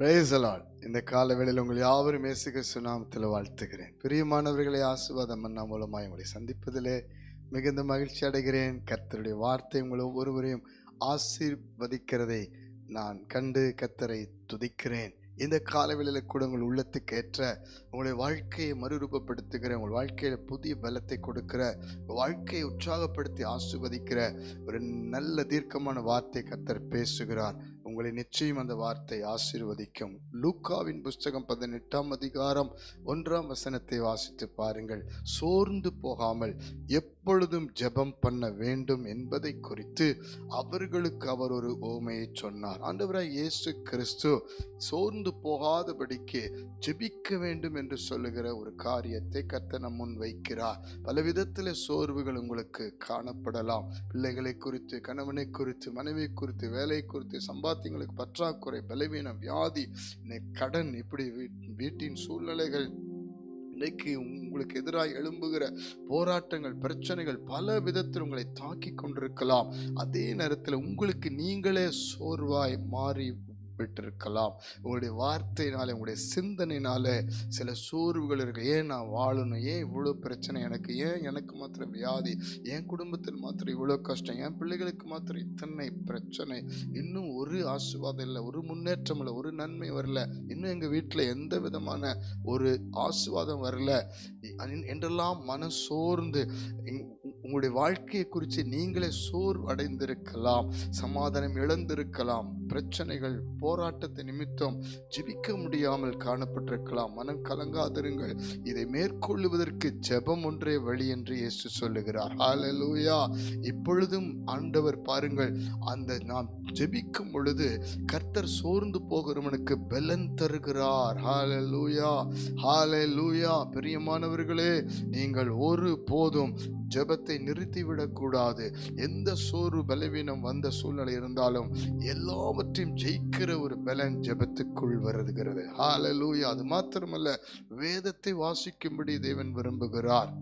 Praise the இந்த கால வேளையில் உங்கள் யாவரும் இயேசு சுனாமத்தில் வாழ்த்துகிறேன். பிரியமானவர்களை ஆசுவாதம் அண்ணா மூலமாக உங்களை சந்திப்பதிலே மிகுந்த மகிழ்ச்சி அடைகிறேன். கர்த்தருடைய வார்த்தை உங்கள் ஒவ்வொருவரையும் ஆசீர்வதிக்கிறதை நான் கண்டு கர்த்தரை துதிக்கிறேன். இந்த காலவெளியில் கூட உங்கள் உள்ளத்துக்கு ஏற்ற உங்களுடைய வாழ்க்கையை மறுரூபப்படுத்துகிற உங்கள் வாழ்க்கையில் புதிய பலத்தை கொடுக்கிற வாழ்க்கையை உற்சாகப்படுத்தி ஆசிர்வதிக்கிற ஒரு நல்ல தீர்க்கமான வார்த்தை கர்த்தர் பேசுகிறார். உங்களை நிச்சயம் அந்த வார்த்தை ஆசீர்வதிக்கும். லூக்காவின் புஸ்தகம் பதினெட்டாம் அதிகாரம் ஒன்றாம் வசனத்தை வாசித்து பாருங்கள். சோர்ந்து போகாமல் எப்பொழுதும் ஜெபம் பண்ண வேண்டும் என்பதை குறித்து அவர்களுக்கு அவர் ஒரு ஓமையை சொன்னார். ஆண்டவராய் இயேசு கிறிஸ்து சோர்ந்து போகாதபடிக்கு ஜெபிக்க வேண்டும் என்று சொல்லுகிற ஒரு காரியத்தை கர்த்தர் நம் முன் வைக்கிறார். பல விதத்தில் சோர்வுகள் உங்களுக்கு காணப்படலாம். பிள்ளைகளை குறித்து கணவனை குறித்து மனைவி குறித்து வேலை குறித்து சம்பாத்தியங்களுக்கு பற்றாக்குறை பலவீனம் வியாதி கடன் இப்படி வீ- வீட்டின் சூழ்நிலைகள் இன்னைக்கு உங்களுக்கு எதிராக எழும்புகிற போராட்டங்கள் பிரச்சனைகள் பல விதத்தில் உங்களை தாக்கி கொண்டிருக்கலாம். அதே நேரத்தில் உங்களுக்கு நீங்களே சோர்வாய் மாறி பெற்றிருக்கலாம் உங்களுடைய வார்த்தையினால உங்களுடைய சிந்தனையினால சில சோர்வுகள் இருக்கு. ஏன் நான் வாழணும்? ஏன் இவ்வளோ பிரச்சனை எனக்கு? ஏன் எனக்கு மாத்திரம் வியாதி? என் குடும்பத்தில் மாத்திரம் இவ்வளோ கஷ்டம்? என் பிள்ளைகளுக்கு மாத்திரம் இத்தனை பிரச்சனை? இன்னும் ஒரு ஆசீர்வாதம் இல்லை ஒரு முன்னேற்றம் இல்லை ஒரு நன்மை வரல. இன்னும் எங்கள் வீட்டில் எந்த விதமான ஒரு ஆசீர்வாதம் வரல? என்றெல்லாம் மன சோர்ந்து உங்களுடைய வாழ்க்கையை குறித்து நீங்களே சோர்வு அடைந்திருக்கலாம் சமாதானம் இழந்திருக்கலாம் பிரச்சனைகள் போராட்டத்தை நிமித்தம் ஜெபிக்க முடியாமல் காணப்பட்டிருக்கலாம். மனம் கலங்காதிருங்கள். இதை மேற்கொள்ளுவதற்கு ஜெபம் ஒன்றே வழி என்று இயேசு சொல்லுகிறார். ஹாலலூயா இப்பொழுதும் ஆண்டவர் பாருங்கள் அந்த நாம் ஜெபிக்கும் பொழுது கர்த்தர் சோர்ந்து போகிறவனுக்கு பலன் தருகிறார். ஹாலலூயா ஹாலலூயா பிரியமானவர்களே நீங்கள் ஒரு போதும் ஜெபத்தை நிறுத்திவிடக்கூடாது. எந்த சோறு பலவீனம் வந்த சூழ்நிலை இருந்தாலும் எல்லாவற்றையும் ஜெயிக்கிற ஒரு பலன் ஜெபத்துக்குள் வருகிறது. ஹalleluya அது மாத்திரமல்ல வேதத்தை வாசிக்கும்படி தேவன் விரும்புகிறார்.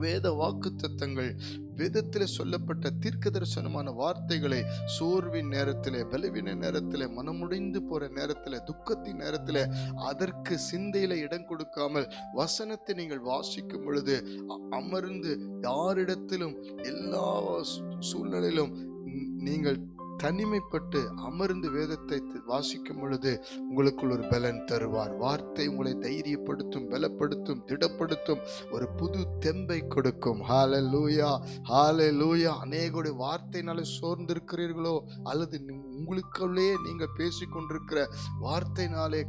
வேத வாக்குத்தத்தங்கள் வேதத்தில் சொல்லப்பட்ட தீர்க்க தரிசனமான வார்த்தைகளை சோர்வின் நேரத்தில் பலவீன நேரத்தில் மனமுடைந்து போகிற நேரத்தில் துக்கத்தின் நேரத்தில் அதற்கு சிந்தையில் இடம் கொடுக்காமல் வசனத்தை நீங்கள் வாசிக்கும் பொழுது அமர்ந்து யாரிடத்திலும் எல்லா சூழ்நிலையிலும் நீங்கள் தனிமைப்பட்டு அமர்ந்து வேதத்தை வாசிக்கும் பொழுது உங்களுக்குள் ஒரு பலன் தருவார். வார்த்தை உங்களை தைரியப்படுத்தும் பலப்படுத்தும் திடப்படுத்தும் ஒரு புது தெம்பை கொடுக்கும். ஹால லூயா ஹால லூயா அநேகோடைய வார்த்தையினால சோர்ந்திருக்கிறீர்களோ அல்லது உங்களுக்குள்ளேயே உங்களுக்குள்ளே நீங்கள் பேசிக்கொண்டிருக்கிற வார்த்தையினாலே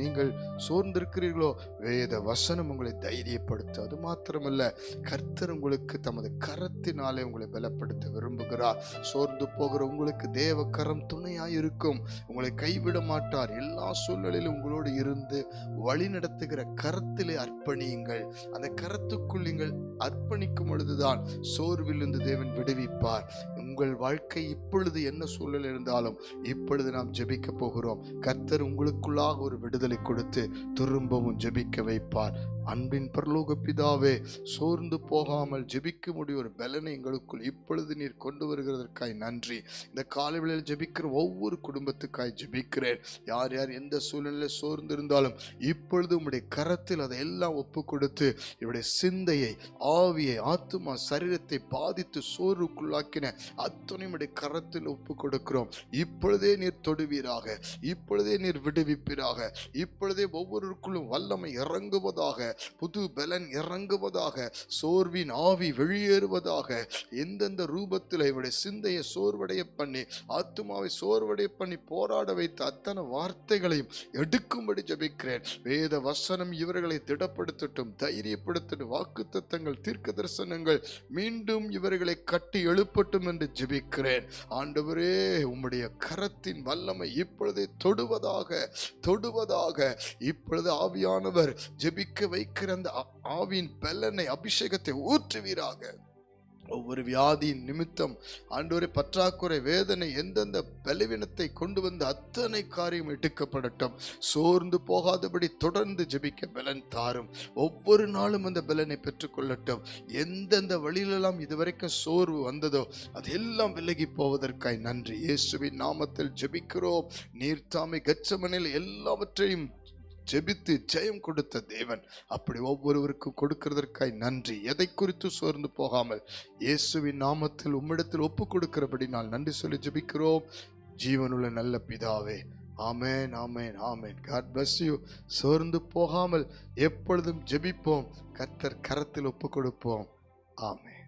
நீங்கள் சோர்ந்திருக்கிறீர்களோ வேத வசனம் உங்களை தைரியப்படுத்தும் அது மாத்திரமல்ல கர்த்தர் உங்களுக்கு தமது கரத்தினாலே உங்களை பலப்படுத்த விரும்புகிறார். சோர்ந்து போகிற உங்களுக்கு தேவ கரம் துணையாய் இருக்கும் உங்களை கைவிட மாட்டார். எல்லா சூழ்நிலையிலும் உங்களோடு இருந்து வழி நடத்துகிற கரத்திலே அர்ப்பணியுங்கள். அந்த கரத்துக்குள் நீங்கள் அர்ப்பணிக்கும் பொழுதுதான் சோர்விலிருந்து தேவன் விடுவிப்பார். உங்கள் வாழ்க்கை இப்பொழுது என்ன சூழல் இருந்தாலும் இப்பொழுது நாம் ஜெபிக்க போகிறோம். கர்த்தர் உங்களுக்குள்ளாக ஒரு விடுதலை கொடுத்து திரும்பவும் ஜெபிக்க வைப்பார். அன்பின் பரலோக பிதாவே சோர்ந்து போகாமல் ஜெபிக்க முடிய ஒரு பலனை எங்களுக்குள் இப்பொழுது நீர் கொண்டு வருகிறதற்காய் நன்றி. இந்த காலைவேளையில் ஜெபிக்கிற ஒவ்வொரு குடும்பத்துக்காய் ஜெபிக்கிறேன். யார் யார் எந்த சூழ்நிலையில் சோர்ந்து இருந்தாலும் இப்பொழுது உம்முடைய கரத்தில் அதை எல்லாம் ஒப்பு கொடுத்து இவருடைய சிந்தையை ஆவியை ஆத்துமா சரீரத்தை பாதித்து சோர்வுக்குள்ளாக்கின அத்தனை கரத்தில் ஒப்பு கொடுக்கிறோம் இப்பொழுதே நீர் தொடுவீராக. இப்பொழுதே நீர் விடுவிப்பீராக. இப்பொழுதே ஒவ்வொருக்குள்ளும் வல்லமை இறங்குவதாக புது பலன் இறங்குவதாக சோர்வின் ஆவி வெளியேறுவதாக எந்தெந்த ரூபத்தில் இவருடைய சிந்தையை சோர்வடைய பண்ணி ஆத்துமாவை சோர்வடைய பண்ணி போராட வைத்த அத்தனை வார்த்தைகளையும் எடுக்கும்படி ஜெபிக்கிறேன். வேத வசனம் இவர்களை திடப்படுத்தட்டும் தைரியப்படுத்தட்டும் வாக்குத்தத்தங்கள் தீர்க்க தரிசனங்கள் மீண்டும் இவர்களை கட்டி எழுப்பட்டும் என்று ஜெபிக்கிறேன். ஆண்டவரே உம்முடைய கரத்தின் வல்லமை இப்பொழுதே தொடுவதாக தொடுவதாக இப்பொழுது ஆவியானவர் ஜெபிக்க வைக்கிற அந்த ஆவியின் பலனை அபிஷேகத்தை ஊற்றுவீராக. ஒவ்வொரு வியாதியின் நிமித்தம் ஆண்டோரை பற்றாக்குறை வேதனை எந்தெந்த பலவீனத்தை கொண்டு வந்து அத்தனை காரியம் எடுக்கப்படட்டும் சோர்ந்து போகாதபடி தொடர்ந்து ஜெபிக்க பலன் தாரும். ஒவ்வொரு நாளும் அந்த பலனை பெற்றுக்கொள்ளட்டும். எந்தெந்த வழியிலெல்லாம் இதுவரைக்கும் சோர்வு வந்ததோ அதெல்லாம் விலகி போவதற்காய் நன்றி. இயேசுவின் நாமத்தில் ஜெபிக்கிறோம். நீர்த்தாமை கச்சமனில் எல்லாவற்றையும் ஜெபித்து ஜெயம் கொடுத்த தேவன் அப்படி ஒவ்வொருவருக்கும் கொடுக்கிறதற்காய் நன்றி. எதை குறித்து சோர்ந்து போகாமல் இயேசுவின் நாமத்தில் உம்மிடத்தில் ஒப்பு கொடுக்கிறபடி நான் நன்றி சொல்லி ஜெபிக்கிறோம். ஜீவனுள்ள நல்ல பிதாவே ஆமேன் ஆமேன் ஆமேன். காட் பிளஸ் யூ சோர்ந்து போகாமல் எப்பொழுதும் ஜெபிப்போம். கர்த்தர் கரத்தில் ஒப்பு கொடுப்போம். ஆமென்.